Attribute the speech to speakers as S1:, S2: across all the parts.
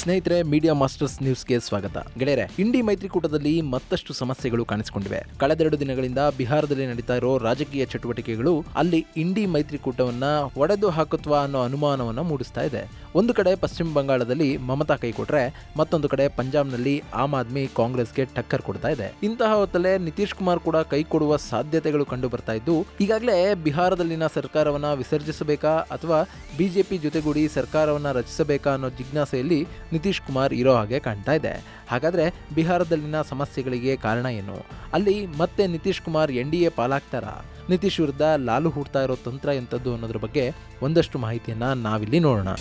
S1: ಸ್ನೇಹಿತರೆ media masters ನ್ಯೂಸ್ಗೆ ಸ್ವಾಗತ. ಗೆಳೆಯರೆ ಇಂಡಿ ಮೈತ್ರಿಕೂಟದಲ್ಲಿ ಮತ್ತಷ್ಟು ಸಮಸ್ಯೆಗಳು ಕಾಣಿಸಿಕೊಂಡಿವೆ. ಕಳೆದೆರಡು ದಿನಗಳಿಂದ ಬಿಹಾರದಲ್ಲಿ ನಡೀತಾ ಇರೋ ರಾಜಕೀಯ ಚಟುವಟಿಕೆಗಳು ಅಲ್ಲಿ ಇಂಡಿ ಮೈತ್ರಿಕೂಟವನ್ನ ಒಡೆದು ಹಾಕುತ್ವ ಅನ್ನೋ ಅನುಮಾನವನ್ನ ಮೂಡಿಸ್ತಾ ಇದೆ. ಒಂದು ಕಡೆ ಪಶ್ಚಿಮ ಬಂಗಾಳದಲ್ಲಿ ಮಮತಾ ಕೈ ಕೊಟ್ರೆ, ಮತ್ತೊಂದು ಕಡೆ ಪಂಜಾಬ್ನಲ್ಲಿ ಆಮ್ ಆದ್ಮಿ ಕಾಂಗ್ರೆಸ್ಗೆ ಟಕ್ಕರ್ ಕೊಡ್ತಾ ಇದೆ. ಇಂತಹ ಹೊತ್ತಲ್ಲೇ ನಿತೀಶ್ ಕುಮಾರ್ ಕೂಡ ಕೈ ಕೊಡುವ ಸಾಧ್ಯತೆಗಳು ಕಂಡು ಬರ್ತಾ ಇದ್ದು, ಈಗಾಗಲೇ ಬಿಹಾರದಲ್ಲಿನ ಸರ್ಕಾರವನ್ನ ವಿಸರ್ಜಿಸಬೇಕಾ ಅಥವಾ ಬಿಜೆಪಿ ಜೊತೆಗೂಡಿ ಸರ್ಕಾರವನ್ನ ರಚಿಸಬೇಕಾ ಅನ್ನೋ ಜಿಜ್ಞಾಸೆಯಲ್ಲಿ ನಿತೀಶ್ ಕುಮಾರ್ ಇರೋ ಹಾಗೆ ಕಾಣ್ತಾ ಇದೆ. ಹಾಗಾದ್ರೆ ಬಿಹಾರದಲ್ಲಿನ ಸಮಸ್ಯೆಗಳಿಗೆ ಕಾರಣ ಏನು? ಅಲ್ಲಿ ಮತ್ತೆ Nitish Kumar N D A ಪಾಲಾಗ್ತಾರಾ? Nitish ವಿರುದ್ಧ ಲಾಲು ಹುಡ್ತಾ ಇರೋ ತಂತ್ರ ಎಂಥದ್ದು ಅನ್ನೋದ್ರ ಬಗ್ಗೆ ಒಂದಷ್ಟು ಮಾಹಿತಿಯನ್ನು ನಾವಿಲ್ಲಿ ನೋಡೋಣ.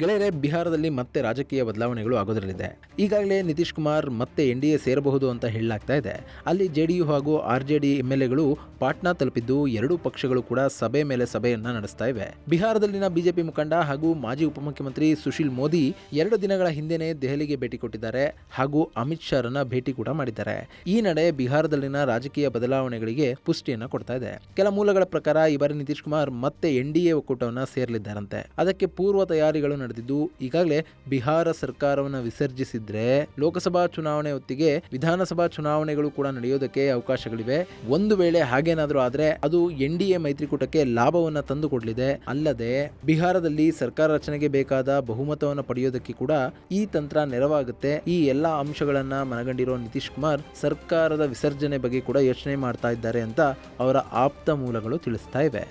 S1: ಗೆಳೆಯರೆ, ಬಿಹಾರದಲ್ಲಿ ಮತ್ತೆ ರಾಜಕೀಯ ಬದಲಾವಣೆಗಳು ಆಗೋದ್ರಲ್ಲಿದೆ. ಈಗಾಗಲೇ ನಿತೀಶ್ ಕುಮಾರ್ ಮತ್ತೆ ಎನ್ ಡಿ ಎ ಸೇರಬಹುದು ಅಂತ ಹೇಳಲಾಗ್ತಾ ಇದೆ. ಅಲ್ಲಿ ಜೆ ಹಾಗೂ R J D M L ಎಗಳು ಪಾಟ್ನಾ ತಲುಪಿದ್ದು ಎರಡೂ ಪಕ್ಷಗಳು ಕೂಡ ಸಭೆ ಮೇಲೆ ಸಭೆಯನ್ನ ನಡೆಸ್ತಾ ಇವೆ. ಬಿಹಾರದಲ್ಲಿನ ಬಿಜೆಪಿ ಮುಖಂಡ ಹಾಗೂ ಮಾಜಿ ಉಪಮುಖ್ಯಮಂತ್ರಿ ಸುಶೀಲ್ ಮೋದಿ ಎರಡು ದಿನಗಳ ಹಿಂದೆನೇ ದೆಹಲಿಗೆ ಭೇಟಿ ಕೊಟ್ಟಿದ್ದಾರೆ ಹಾಗೂ ಅಮಿತ್ ಶಾರನ್ನ ಭೇಟಿ ಕೂಡ ಮಾಡಿದ್ದಾರೆ. ಈ ನಡೆ ಬಿಹಾರದಲ್ಲಿನ ರಾಜಕೀಯ ಬದಲಾವಣೆಗಳಿಗೆ ಪುಷ್ಟಿಯನ್ನ ಕೊಡ್ತಾ ಇದೆ. ಕೆಲ ಮೂಲಗಳ ಪ್ರಕಾರ ಈ ಬಾರಿ ನಿತೀಶ್ ಕುಮಾರ್ ಮತ್ತೆ ಎನ್ ಡಿ ಎ ಒಕ್ಕೂಟವನ್ನ ಸೇರಲಿದ್ದಾರಂತೆ. ಅದಕ್ಕೆ ಪೂರ್ವ ತಯಾರಿಗಳು ನಡೆದಿದ್ದು, ಈಗಾಗಲೇ ಬಿಹಾರ ಸರ್ಕಾರವನ್ನು ವಿಸರ್ಜಿಸಿದ್ರೆ ಲೋಕಸಭಾ ಚುನಾವಣೆ ಹೊತ್ತಿಗೆ ವಿಧಾನಸಭಾ ಚುನಾವಣೆಗಳು ಕೂಡ ನಡೆಯೋದಕ್ಕೆ ಅವಕಾಶಗಳಿವೆ. ಒಂದು ವೇಳೆ ಹಾಗೇನಾದರೂ ಆದರೆ ಅದು ಎನ್ ಡಿ ಎ ಮೈತ್ರಿಕೂಟಕ್ಕೆ ಲಾಭವನ್ನು ತಂದುಕೊಡಲಿದೆ ಅಲ್ಲದೆ ಬಿಹಾರದಲ್ಲಿ ಸರ್ಕಾರ ರಚನೆಗೆ ಬೇಕಾದ ಬಹುಮತವನ್ನು ಪಡೆಯೋದಕ್ಕೆ ಕೂಡ ಈ ತಂತ್ರ ನೆರವಾಗುತ್ತೆ. ಈ ಎಲ್ಲ ಅಂಶಗಳನ್ನ ಮನಗಂಡಿರೋ ನಿತೀಶ್ ಕುಮಾರ್ ಸರ್ಕಾರದ ವಿಸರ್ಜನೆ ಬಗ್ಗೆ ಕೂಡ ಯೋಚನೆ ಮಾಡ್ತಾ ಇದ್ದಾರೆ ಅಂತ ಅವರ ಆಪ್ತ ಮೂಲಗಳು ತಿಳಿಸ್ತಾ ಇವೆ.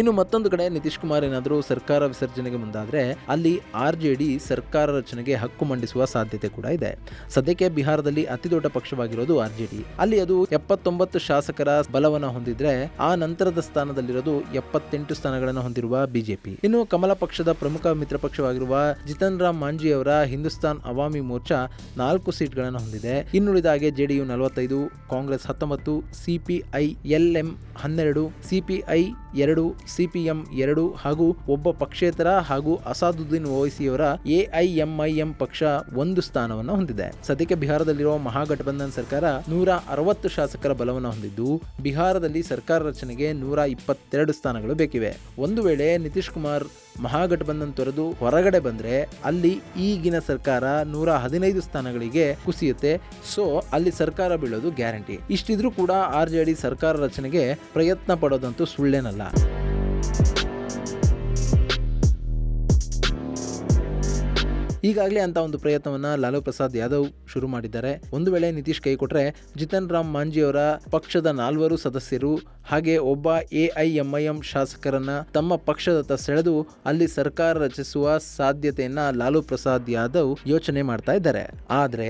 S1: ಇನ್ನು ಮತ್ತೊಂದು ಕಡೆ ನಿತೀಶ್ ಕುಮಾರ್ ಏನಾದರೂ ಸರ್ಕಾರ ವಿಸರ್ಜನೆಗೆ ಮುಂದಾದರೆ ಅಲ್ಲಿ ಆರ್ ಜೆ ಡಿ ಸರ್ಕಾರ ರಚನೆಗೆ ಹಕ್ಕು ಮಂಡಿಸುವ ಸಾಧ್ಯತೆ ಕೂಡ ಇದೆ. ಸದ್ಯಕ್ಕೆ ಬಿಹಾರದಲ್ಲಿ ಅತಿ ದೊಡ್ಡ ಪಕ್ಷವಾಗಿರೋದು ಆರ್ ಜೆ ಡಿ. ಅಲ್ಲಿ ಅದು ಎಪ್ಪತ್ತೊಂಬತ್ತು ಶಾಸಕರ ಬಲವನ್ನು ಹೊಂದಿದ್ರೆ ಆ ನಂತರದ ಸ್ಥಾನದಲ್ಲಿರೋದು ಎಪ್ಪತ್ತೆಂಟು ಸ್ಥಾನಗಳನ್ನು ಹೊಂದಿರುವ ಬಿಜೆಪಿ. ಇನ್ನು ಕಮಲ ಪಕ್ಷದ ಪ್ರಮುಖ ಮಿತ್ರ ಪಕ್ಷವಾಗಿರುವ ಜಿತನ್ ರಾಮ್ ಮಾಂಜಿ ಅವರ ಹಿಂದೂಸ್ತಾನ್ ಅವಾಮಿ ಮೋರ್ಚಾ ನಾಲ್ಕು ಸೀಟ್ಗಳನ್ನು ಹೊಂದಿದೆ. ಇನ್ನುಳಿದ ಹಾಗೆ ಜೆಡಿಯು ನಲವತ್ತೈದು, ಕಾಂಗ್ರೆಸ್ ಹತ್ತೊಂಬತ್ತು ಸಿಪಿಐ ಎಲ್ಎಂ ಹನ್ನೆರಡು ಸಿಪಿಐ ಎರಡು, ಸಿಪಿಎಂ ಎರಡು ಹಾಗೂ ಒಬ್ಬ ಪಕ್ಷೇತರ ಹಾಗೂ ಅಸಾದುದ್ದೀನ್ ಓವೈಸಿಯವರ ಎಐಎಂಐಎಂ ಪಕ್ಷ ಒಂದು ಸ್ಥಾನವನ್ನು ಹೊಂದಿದೆ. ಸದ್ಯಕ್ಕೆ ಬಿಹಾರದಲ್ಲಿರುವ ಮಹಾಗಠಬಂಧನ್ ಸರ್ಕಾರ ನೂರ ಅರವತ್ತು ಶಾಸಕರ ಬಲವನ್ನು ಹೊಂದಿದ್ದು, ಬಿಹಾರದಲ್ಲಿ ಸರ್ಕಾರ ರಚನೆಗೆ ನೂರ ಇಪ್ಪತ್ತೆರಡು ಸ್ಥಾನಗಳು ಬೇಕಿವೆ. ಒಂದು ವೇಳೆ ನಿತೀಶ್ ಕುಮಾರ್ ಮಹಾಗಠಬಂಧನ್ ತೊರೆದು ಹೊರಗಡೆ ಬಂದ್ರೆ ಅಲ್ಲಿ ಈಗಿನ ಸರ್ಕಾರ ನೂರ ಹದಿನೈದು ಸ್ಥಾನಗಳಿಗೆ ಕುಸಿಯುತ್ತೆ. ಸೊ ಅಲ್ಲಿ ಸರ್ಕಾರ ಬೀಳೋದು ಗ್ಯಾರಂಟಿ. ಇಷ್ಟಿದ್ರೂ ಕೂಡ ಆರ್ ಜೆ ಡಿ ಸರ್ಕಾರ ರಚನೆಗೆ ಪ್ರಯತ್ನ ಪಡೋದಂತೂ ಸುಳ್ಳೇನಲ್ಲ. ಈಗಾಗಲೇ ಅಂತ ಒಂದು ಪ್ರಯತ್ನವನ್ನು ಲಾಲೂ ಪ್ರಸಾದ್ ಯಾದವ್ ಶುರು ಮಾಡಿದ್ದಾರೆ. ಒಂದು ವೇಳೆ ನಿತೀಶ್ ಕೈ ಕೊಟ್ಟರೆ ಜಿತನ್ ರಾಮ್ ಮಾಂಜಿಯವರ ಪಕ್ಷದ ನಾಲ್ವರು ಸದಸ್ಯರು ಹಾಗೆ ಒಬ್ಬ ಎಐಎಂಐಎಂ ಶಾಸಕರನ್ನ ತಮ್ಮ ಪಕ್ಷದತ್ತ ಸೆಳೆದು ಅಲ್ಲಿ ಸರ್ಕಾರ ರಚಿಸುವ ಸಾಧ್ಯತೆಯನ್ನ ಲಾಲು ಪ್ರಸಾದ್ ಯಾದವ್ ಯೋಚನೆ ಮಾಡ್ತಾ ಇದ್ದಾರೆ. ಆದ್ರೆ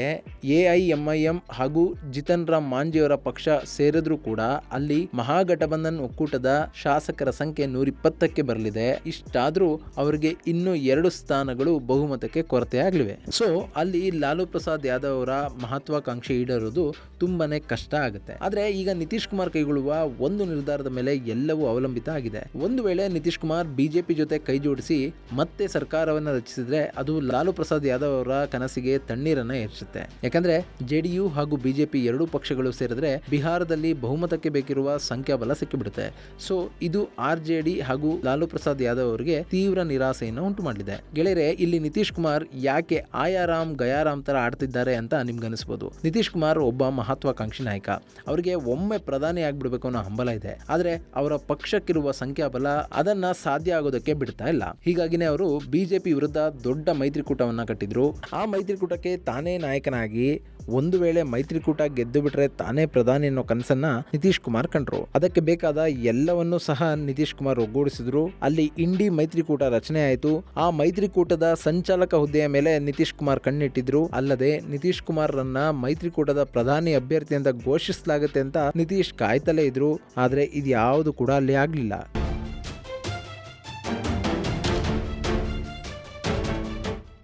S1: ಎಐಎಂಐಎಂ ಹಾಗೂ ಜಿತನ್ ರಾಮ್ ಮಾಂಜಿಯವರ ಪಕ್ಷ ಸೇರಿದ್ರೂ ಕೂಡ ಅಲ್ಲಿ ಮಹಾಗಠಬಂಧನ್ ಒಕ್ಕೂಟದ ಶಾಸಕರ ಸಂಖ್ಯೆ ನೂರಿಪ್ಪತ್ತಕ್ಕೆ ಬರಲಿದೆ. ಇಷ್ಟಾದ್ರೂ ಅವರಿಗೆ ಇನ್ನೂ ಎರಡು ಸ್ಥಾನಗಳು ಬಹುಮತಕ್ಕೆ ಕೊರತೆ ಆಗಲಿವೆ ಸೊ ಅಲ್ಲಿ ಲಾಲು ಪ್ರಸಾದ್ ಯಾದವ್ ಅವರ ಮಹತ್ವಾಕಾಂಕ್ಷೆ ಈಡೇರೋದು ತುಂಬಾನೇ ಕಷ್ಟ ಆಗುತ್ತೆ. ಆದ್ರೆ ಈಗ ನಿತೀಶ್ ಕುಮಾರ್ ಕೈಗೊಳ್ಳುವ ಒಂದು ನಿರ್ಧಾರದ ಮೇಲೆ ಎಲ್ಲವೂ ಅವಲಂಬಿತ ಆಗಿದೆ. ಒಂದು ವೇಳೆ ನಿತೀಶ್ ಕುಮಾರ್ ಬಿಜೆಪಿ ಜೊತೆ ಕೈ ಜೋಡಿಸಿ ಮತ್ತೆ ಸರ್ಕಾರವನ್ನ ರಚಿಸಿದ್ರೆ ಅದು ಲಾಲು ಪ್ರಸಾದ್ ಯಾದವ್ ಅವರ ಕನಸಿಗೆ ತಣ್ಣೀರನ್ನ ಎರಚುತ್ತೆ ಯಾಕಂದ್ರೆ ಜೆಡಿಯು ಹಾಗೂ ಬಿಜೆಪಿ ಎರಡೂ ಪಕ್ಷಗಳು ಸೇರಿದ್ರೆ ಬಿಹಾರದಲ್ಲಿ ಬಹುಮತಕ್ಕೆ ಬೇಕಿರುವ ಸಂಖ್ಯಾಬಲ ಸಿಕ್ಕಿಬಿಡುತ್ತೆ. ಸೊ ಇದು ಆರ್ ಜೆ ಡಿ ಹಾಗೂ ಲಾಲು ಪ್ರಸಾದ್ ಯಾದವ್ ಅವರಿಗೆ ತೀವ್ರ ನಿರಾಸೆಯನ್ನು ಉಂಟು ಮಾಡಿದೆ ಗೆಳೆಯರೆ, ಇಲ್ಲಿ ನಿತೀಶ್ ಕುಮಾರ್ ಯಾಕೆ ಆಯಾರಾಮ್ ಗಯಾರಾಮ್ ತರ ಆಡ್ತಿದ್ದಾರೆ ನಿಮ್ಗೆ ಅನಿಸ್ಬೋದು ನಿತೀಶ್ ಕುಮಾರ್ ಒಬ್ಬ ಮಹತ್ವಾಕಾಂಕ್ಷಿ ನಾಯಕ. ಅವರಿಗೆ ಒಮ್ಮೆ ಪ್ರಧಾನಿ ಆಗ್ಬಿಡ್ಬೇಕು ಅನ್ನೋ ಹಂಬಲ ಇದೆ. ಆದರೆ ಅವರ ಪಕ್ಷಕ್ಕಿರುವ ಸಂಖ್ಯಾಬಲ ಅದನ್ನ ಸಾಧ್ಯ ಆಗೋದಕ್ಕೆ ಬಿಡ್ತಾ ಇಲ್ಲ. ಹೀಗಾಗಿನೇ ಅವರು ಬಿಜೆಪಿ ವಿರುದ್ಧ ದೊಡ್ಡ ಮೈತ್ರಿಕೂಟವನ್ನ ಕಟ್ಟಿದ್ರು. ಆ ಮೈತ್ರಿಕೂಟಕ್ಕೆ ತಾನೇ ನಾಯಕನಾಗಿ ಒಂದು ವೇಳೆ ಮೈತ್ರಿಕೂಟ ಗೆದ್ದು ಬಿಟ್ರೆ ತಾನೇ ಪ್ರಧಾನಿ ಅನ್ನೋ ಕನಸನ್ನ ನಿತೀಶ್ ಕುಮಾರ್ ಕಂಡ್ರು. ಅದಕ್ಕೆ ಬೇಕಾದ ಎಲ್ಲವನ್ನೂ ಸಹ ನಿತೀಶ್ ಕುಮಾರ್ ಒಗ್ಗೂಡಿಸಿದ್ರು. ಅಲ್ಲಿ ಇಂಡಿ ಮೈತ್ರಿಕೂಟ ರಚನೆ ಆಯಿತು. ಆ ಮೈತ್ರಿಕೂಟದ ಸಂಚಾಲಕ ಹುದ್ದೆಯ ಮೇಲೆ ನಿತೀಶ್ ಕುಮಾರ್ ಕಣ್ಣಿಟ್ಟಿದ್ರು. ಅಲ್ಲದೆ ನಿತೀಶ್ ಕುಮಾರ್ ರನ್ನ ಮೈತ್ರಿಕೂಟದ ಪ್ರಧಾನಿ ಅಭ್ಯರ್ಥಿ ಅಂತ ಘೋಷಿಸಲಾಗುತ್ತೆ ಅಂತ ನಿತೀಶ್ ಕಾಯ್ತಲೇ ಇದ್ರು. ಆದ್ರೆ ಇದು ಯಾವುದು ಕೂಡ ಅಲ್ಲಿ ಆಗ್ಲಿಲ್ಲ.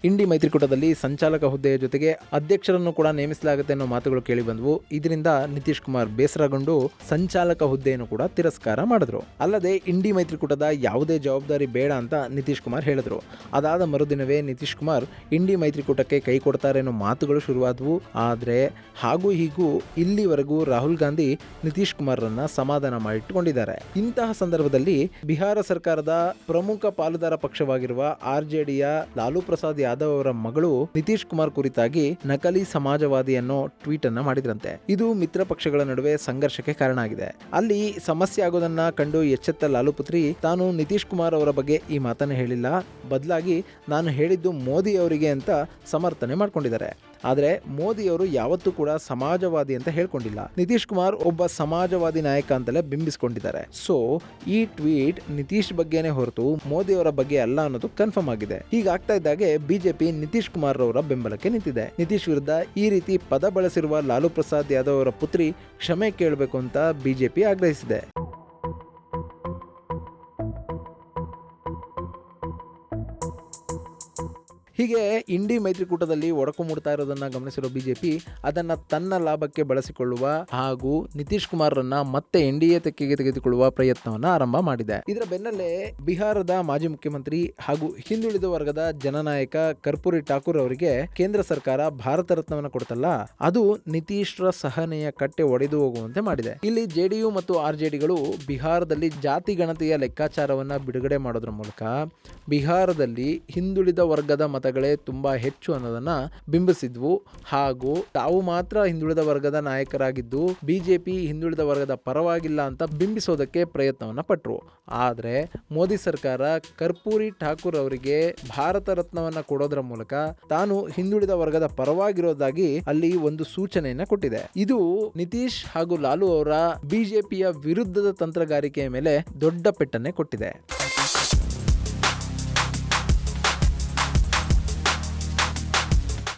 S1: ಇಂಡಿ ಮೈತ್ರಿಕೂಟದಲ್ಲಿ ಸಂಚಾಲಕ ಹುದ್ದೆಯ ಜೊತೆಗೆ ಅಧ್ಯಕ್ಷರನ್ನು ಕೂಡ ನೇಮಿಸಲಾಗುತ್ತೆ ಅನ್ನೋ ಮಾತುಗಳು ಕೇಳಿ ಬಂದವು. ಇದರಿಂದ ನಿತೀಶ್ ಕುಮಾರ್ ಬೇಸರಗೊಂಡು ಸಂಚಾಲಕ ಹುದ್ದೆಯನ್ನು ಕೂಡ ತಿರಸ್ಕಾರ ಮಾಡಿದ್ರು. ಅಲ್ಲದೆ ಇಂಡಿ ಮೈತ್ರಿಕೂಟದ ಯಾವುದೇ ಜವಾಬ್ದಾರಿ ಬೇಡ ಅಂತ ನಿತೀಶ್ ಕುಮಾರ್ ಹೇಳಿದ್ರು. ಅದಾದ ಮರುದಿನವೇ ನಿತೀಶ್ ಕುಮಾರ್ ಇಂಡಿ ಮೈತ್ರಿಕೂಟಕ್ಕೆ ಕೈ ಕೊಡ್ತಾರೆ ಅನ್ನೋ ಮಾತುಗಳು ಶುರುವಾದವು. ಆದರೆ ಹಾಗೂ ಹೀಗೂ ಇಲ್ಲಿವರೆಗೂ ರಾಹುಲ್ ಗಾಂಧಿ ನಿತೀಶ್ ಕುಮಾರ್ರನ್ನ ಸಮಾಧಾನ ಮಾಡಿಟ್ಟುಕೊಂಡಿದ್ದಾರೆ ಇಂತಹ ಸಂದರ್ಭದಲ್ಲಿ ಬಿಹಾರ ಸರ್ಕಾರದ ಪ್ರಮುಖ ಪಾಲುದಾರ ಪಕ್ಷವಾಗಿರುವ ಆರ್ ಜೆಡಿಯ ಲಾಲೂ ಪ್ರಸಾದ್ ಯಾದವ್ ಅವರ ಮಗಳು ನಿತೀಶ್ ಕುಮಾರ್ ಕುರಿತಾಗಿ ನಕಲಿ ಸಮಾಜವಾದಿ ಅನ್ನೋ ಟ್ವೀಟ್ ಅನ್ನ ಮಾಡಿದ್ರಂತೆ. ಇದು ಮಿತ್ರ ಪಕ್ಷಗಳ ನಡುವೆ ಸಂಘರ್ಷಕ್ಕೆ ಕಾರಣ ಆಗಿದೆ. ಅಲ್ಲಿ ಸಮಸ್ಯೆ ಆಗೋದನ್ನ ಕಂಡು ಎಚ್ಚೆತ್ತ ಲಾಲು ಪುತ್ರಿ, ತಾನು ನಿತೀಶ್ ಕುಮಾರ್ ಅವರ ಬಗ್ಗೆ ಈ ಮಾತನ್ನ ಹೇಳಿಲ್ಲ. ಬದಲಾಗಿ ನಾನು ಹೇಳಿದ್ದು ಮೋದಿ ಅವರಿಗೆ ಅಂತ ಸಮರ್ಥನೆ ಮಾಡ್ಕೊಂಡಿದ್ದಾರೆ. ಆದರೆ ಮೋದಿಯವರು ಯಾವತ್ತೂ ಕೂಡ ಸಮಾಜವಾದಿ ಅಂತ ಹೇಳ್ಕೊಂಡಿಲ್ಲ. ನಿತೀಶ್ ಕುಮಾರ್ ಒಬ್ಬ ಸಮಾಜವಾದಿ ನಾಯಕ ಅಂತಲೇ ಬಿಂಬಿಸಿಕೊಂಡಿದ್ದಾರೆ. ಸೊ ಈ ಟ್ವೀಟ್ ನಿತೀಶ್ ಬಗ್ಗೆನೇ ಹೊರತು ಮೋದಿ ಅವರ ಬಗ್ಗೆ ಅಲ್ಲ ಅನ್ನೋದು ಕನ್ಫರ್ಮ್ ಆಗಿದೆ. ಹೀಗಾಗ್ತಾ ಇದ್ದಾಗೆ ಬಿಜೆಪಿ ನಿತೀಶ್ ಕುಮಾರ್ ಅವರ ಬೆಂಬಲಕ್ಕೆ ನಿಂತಿದೆ. ನಿತೀಶ್ ವಿರುದ್ಧ ಈ ರೀತಿ ಪದ ಬಳಸಿರುವ ಲಾಲು ಪ್ರಸಾದ್ ಯಾದವ್ ಅವರ ಪುತ್ರಿ ಕ್ಷಮೆ ಕೇಳಬೇಕು ಅಂತ ಬಿಜೆಪಿ ಆಗ್ರಹಿಸಿದೆ. ಹೀಗೆ ಇಂಡಿ ಮೈತ್ರಿಕೂಟದಲ್ಲಿ ಒಡಕು ಮೂಡ್ತಾ ಇರೋದನ್ನ ಗಮನಿಸಿರೋ ಬಿಜೆಪಿ ಅದನ್ನ ತನ್ನ ಲಾಭಕ್ಕೆ ಬಳಸಿಕೊಳ್ಳುವ ಹಾಗೂ ನಿತೀಶ್ ಕುಮಾರ್ರನ್ನ ಮತ್ತೆ ಎನ್ ಡಿ ಎ ತೆಕ್ಕೆಗೆ ತೆಗೆದುಕೊಳ್ಳುವ ಪ್ರಯತ್ನವನ್ನ ಆರಂಭ ಮಾಡಿದೆ. ಇದರ ಬೆನ್ನಲ್ಲೇ ಬಿಹಾರದ ಮಾಜಿ ಮುಖ್ಯಮಂತ್ರಿ ಹಾಗೂ ಹಿಂದುಳಿದ ವರ್ಗದ ಜನನಾಯಕ ಕರ್ಪೂರಿ ಠಾಕೂರ್ ಅವರಿಗೆ ಕೇಂದ್ರ ಸರ್ಕಾರ ಭಾರತ ರತ್ನವನ್ನ ಕೊಡ್ತಲ್ಲ, ಅದು ನಿತೀಶ್ರ ಸಹನೆಯ ಕಟ್ಟೆ ಒಡೆದು ಹೋಗುವಂತೆ ಮಾಡಿದೆ. ಇಲ್ಲಿ ಜೆಡಿಯು ಮತ್ತು ಆರ್ ಜೆಡಿಗಳು ಬಿಹಾರದಲ್ಲಿ ಜಾತಿ ಗಣತಿಯ ಲೆಕ್ಕಾಚಾರವನ್ನ ಬಿಡುಗಡೆ ಮಾಡೋದ್ರ ಮೂಲಕ ಬಿಹಾರದಲ್ಲಿ ಹಿಂದುಳಿದ ವರ್ಗದ ಮತಗಳೇ ತುಂಬ ಹೆಚ್ಚು ಅನ್ನೋದನ್ನ ಬಿಂಬಿಸಿದ್ವು. ಹಾಗೂ ತಾವು ಮಾತ್ರ ಹಿಂದುಳಿದ ವರ್ಗದ ನಾಯಕರಾಗಿದ್ದು, ಬಿಜೆಪಿ ಹಿಂದುಳಿದ ವರ್ಗದ ಪರವಾಗಿಲ್ಲ ಅಂತ ಬಿಂಬಿಸೋದಕ್ಕೆ ಪ್ರಯತ್ನವನ್ನ ಪಟ್ಟರು ಆದರೆ ಮೋದಿ ಸರ್ಕಾರ ಕರ್ಪೂರಿ ಠಾಕೂರ್ ಅವರಿಗೆ ಭಾರತ ರತ್ನವನ್ನ ಕೊಡೋದ್ರ ಮೂಲಕ ತಾನು ಹಿಂದುಳಿದ ವರ್ಗದ ಪರವಾಗಿರೋದಾಗಿ ಅಲ್ಲಿ ಒಂದು ಸೂಚನೆಯನ್ನ ಕೊಟ್ಟಿದೆ. ಇದು ನಿತೀಶ್ ಹಾಗೂ ಲಾಲು ಅವರ ಬಿಜೆಪಿಯ ವಿರುದ್ಧದ ತಂತ್ರಗಾರಿಕೆಯ ಮೇಲೆ ದೊಡ್ಡ ಪೆಟ್ಟನ್ನೇ ಕೊಟ್ಟಿದೆ.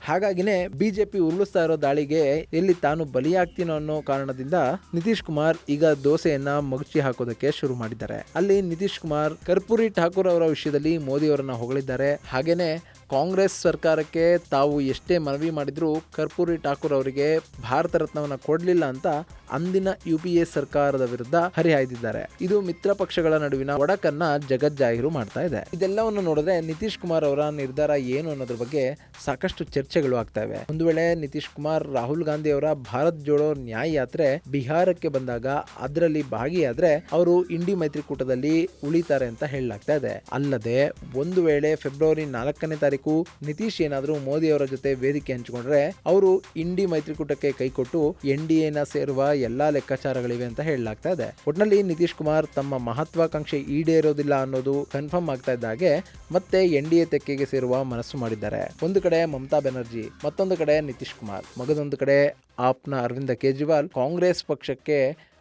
S1: ಹಾಗಾಗಿನೇ ಬಿಜೆಪಿ ಉರುಳಿಸ್ತಾ ಇರೋ ದಾಳಿಗೆ ಎಲ್ಲಿ ತಾನು ಬಲಿಯಾಗ್ತೀನೋ ಅನ್ನೋ ಕಾರಣದಿಂದ ನಿತೀಶ್ ಕುಮಾರ್ ಈಗ ದೋಸೆಯನ್ನ ಮಗುಚಿ ಹಾಕೋದಕ್ಕೆ ಶುರು ಮಾಡಿದ್ದಾರೆ. ಅಲ್ಲಿ ನಿತೀಶ್ ಕುಮಾರ್ ಕರ್ಪೂರಿ ಠಾಕೂರ್ ಅವರ ವಿಷಯದಲ್ಲಿ ಮೋದಿ ಅವರನ್ನ ಹೊಗಳಿದ್ದಾರೆ. ಹಾಗೇನೆ ಕಾಂಗ್ರೆಸ್ ಸರ್ಕಾರಕ್ಕೆ ತಾವು ಎಷ್ಟೇ ಮನವಿ ಮಾಡಿದ್ರು ಕರ್ಪೂರಿ ಠಾಕೂರ್ ಅವರಿಗೆ ಭಾರತ ರತ್ನವನ್ನ ಕೊಡಲಿಲ್ಲ ಅಂತ ಅಂದಿನ ಯು ಸರ್ಕಾರದ ವಿರುದ್ಧ ಹರಿಹಾಯ್ದಿದ್ದಾರೆ. ಇದು ಮಿತ್ರ ಪಕ್ಷಗಳ ನಡುವಿನ ಒಡಕನ್ನ ಜಗಜ್ಜಾಹೀರು ಮಾಡ್ತಾ ಇದೆ. ಇದೆಲ್ಲವನ್ನು ನೋಡಿದ್ರೆ ನಿತೀಶ್ ಕುಮಾರ್ ಅವರ ನಿರ್ಧಾರ ಏನು ಅನ್ನೋದ್ರ ಬಗ್ಗೆ ಸಾಕಷ್ಟು ಚರ್ಚೆಗಳು ಆಗ್ತಾ ಇವೆ. ಒಂದು ವೇಳೆ ನಿತೀಶ್ ಕುಮಾರ್ ರಾಹುಲ್ ಗಾಂಧಿ ಅವರ ಭಾರತ್ ಜೋಡೋ ನ್ಯಾಯ ಯಾತ್ರೆ ಬಿಹಾರಕ್ಕೆ ಬಂದಾಗ ಅದರಲ್ಲಿ ಭಾಗಿಯಾದ್ರೆ ಅವರು ಇಂಡಿ ಮೈತ್ರಿಕೂಟದಲ್ಲಿ ಉಳಿತಾರೆ ಅಂತ ಹೇಳಲಾಗ್ತಾ ಇದೆ. ಅಲ್ಲದೆ ಒಂದು ವೇಳೆ ಫೆಬ್ರವರಿ ನಾಲ್ಕನೇ ತಾರೀಕು ನಿತೀಶ್ ಏನಾದರೂ ಮೋದಿ ಅವರ ಜೊತೆ ವೇದಿಕೆ ಹಂಚಿಕೊಂಡ್ರೆ ಅವರು ಇಂಡಿ ಮೈತ್ರಿಕೂಟಕ್ಕೆ ಕೈಕೊಟ್ಟು ಎನ್ ಡಿ ಎನ ಸೇರುವ ಎಲ್ಲಾ ಲೆಕ್ಕಾಚಾರಗಳಿವೆ ಅಂತ ಹೇಳಲಾಗ್ತಾ ಇದೆ. ಒಟ್ನಲ್ಲಿ ನಿತೀಶ್ ಕುಮಾರ್ ತಮ್ಮ ಮಹತ್ವಾಕಾಂಕ್ಷೆ ಈಡೇರೋದಿಲ್ಲ ಅನ್ನೋದು ಕನ್ಫರ್ಮ್ ಆಗ್ತಾ ಇದ್ದ ಹಾಗೆ ಮತ್ತೆ ಎನ್ ಡಿ ಎ ತೆಕ್ಕೆಗೆ ಸೇರುವ ಮನಸ್ಸು ಮಾಡಿದ್ದಾರೆ. ಒಂದು ಕಡೆ ಮಮತಾ ಬ್ಯಾನರ್ಜಿ, ಮತ್ತೊಂದು ಕಡೆ ನಿತೀಶ್ ಕುಮಾರ್. ಮಗದೊಂದು ಕಡೆ ಆಪ್ನ ಅರವಿಂದ ಕೇಜ್ರಿವಾಲ್. ಕಾಂಗ್ರೆಸ್ ಪಕ್ಷಕ್ಕೆ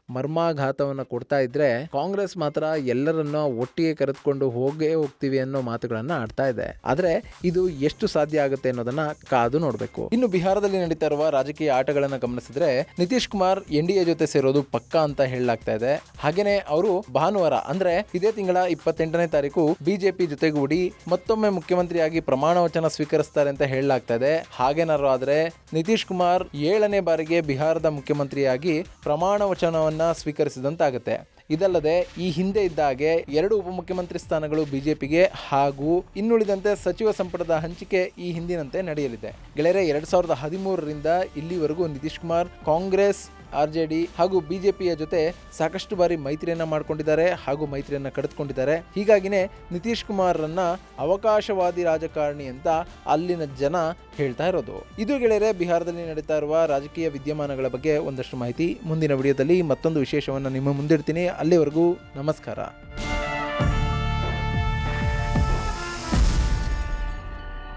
S1: ಮರ್ಮಾಘಾತವನ್ನು ಕೊಡ್ತಾ ಇದ್ರೆ ಕಾಂಗ್ರೆಸ್ ಮಾತ್ರ ಎಲ್ಲರನ್ನ ಒಟ್ಟಿಗೆ ಕರೆದುಕೊಂಡು ಹೋಗೇ ಹೋಗ್ತೀವಿ ಅನ್ನೋ ಮಾತುಗಳನ್ನ ಆಡ್ತಾ ಇದೆ. ಆದ್ರೆ ಇದು ಎಷ್ಟು ಸಾಧ್ಯ ಆಗುತ್ತೆ ಅನ್ನೋದನ್ನ ಕಾದು ನೋಡಬೇಕು. ಇನ್ನು ಬಿಹಾರದಲ್ಲಿ ನಡೀತಾ ಇರುವ ರಾಜಕೀಯ ಆಟಗಳನ್ನ ಗಮನಿಸಿದ್ರೆ Nitish Kumar N D A ಜೊತೆ ಸೇರೋದು ಪಕ್ಕಾ ಅಂತ ಹೇಳಲಾಗ್ತಾ ಇದೆ. ಹಾಗೇನೆ ಅವರು ಭಾನುವಾರ, ಅಂದ್ರೆ ಇದೇ ತಿಂಗಳ ಇಪ್ಪತ್ತೆಂಟನೇ ತಾರೀಕು ಬಿಜೆಪಿ ಜೊತೆಗೂಡಿ ಮತ್ತೊಮ್ಮೆ ಮುಖ್ಯಮಂತ್ರಿಯಾಗಿ ಪ್ರಮಾಣ ವಚನ ಸ್ವೀಕರಿಸ್ತಾರೆ ಅಂತ ಹೇಳಲಾಗ್ತಾ ಇದೆ. ಹಾಗೇನಾದ್ರು ಆದ್ರೆ ನಿತೀಶ್ ಕುಮಾರ್ ಏಳನೇ ಬಾರಿಗೆ ಬಿಹಾರದ ಮುಖ್ಯಮಂತ್ರಿಯಾಗಿ ಪ್ರಮಾಣ ವಚನವನ್ನ ಸ್ವೀಕರಿಸಿದಂತಾಗುತ್ತೆ. ಇದಲ್ಲದೆ ಈ ಹಿಂದೆ ಇದ್ದ ಹಾಗೆ ಎರಡು ಉಪಮುಖ್ಯಮಂತ್ರಿ ಸ್ಥಾನಗಳು ಬಿಜೆಪಿಗೆ ಹಾಗೂ ಇನ್ನುಳಿದಂತೆ ಸಚಿವ ಸಂಪುಟದ ಹಂಚಿಕೆ ಈ ಹಿಂದಿನಂತೆ ನಡೆಯಲಿದೆ. ಗೆಳೆಯರೆ, ಎರಡ್ ಸಾವಿರದ ಹದಿಮೂರರಿಂದ ಇಲ್ಲಿವರೆಗೂ Nitish Kumar Congress R J D ಹಾಗೂ ಬಿಜೆಪಿಯ ಜೊತೆ ಸಾಕಷ್ಟು ಬಾರಿ ಮೈತ್ರಿಯನ್ನ ಮಾಡಿಕೊಂಡಿದ್ದಾರೆ ಹಾಗೂ ಮೈತ್ರಿಯನ್ನ ಕಡಿದುಕೊಂಡಿದ್ದಾರೆ. ಹೀಗಾಗಿನೇ ನಿತೀಶ್ ಕುಮಾರ್ರನ್ನ ಅವಕಾಶವಾದಿ ರಾಜಕಾರಣಿ ಅಂತ ಅಲ್ಲಿನ ಜನ ಹೇಳ್ತಾ ಇರೋದು. ಇದು ಗೆಳೆಯರೆ, ಬಿಹಾರದಲ್ಲಿ ನಡೀತಾ ಇರುವ ರಾಜಕೀಯ ವಿದ್ಯಮಾನಗಳ ಬಗ್ಗೆ ಒಂದಷ್ಟು ಮಾಹಿತಿ ಮುಂದಿನ ವಿಡಿಯೋದಲ್ಲಿ ಮತ್ತೊಂದು ವಿಶೇಷವನ್ನು ನಿಮ್ಮ ಮುಂದಿಡ್ತೀನಿ. ಅಲ್ಲಿವರೆಗೂ ನಮಸ್ಕಾರ.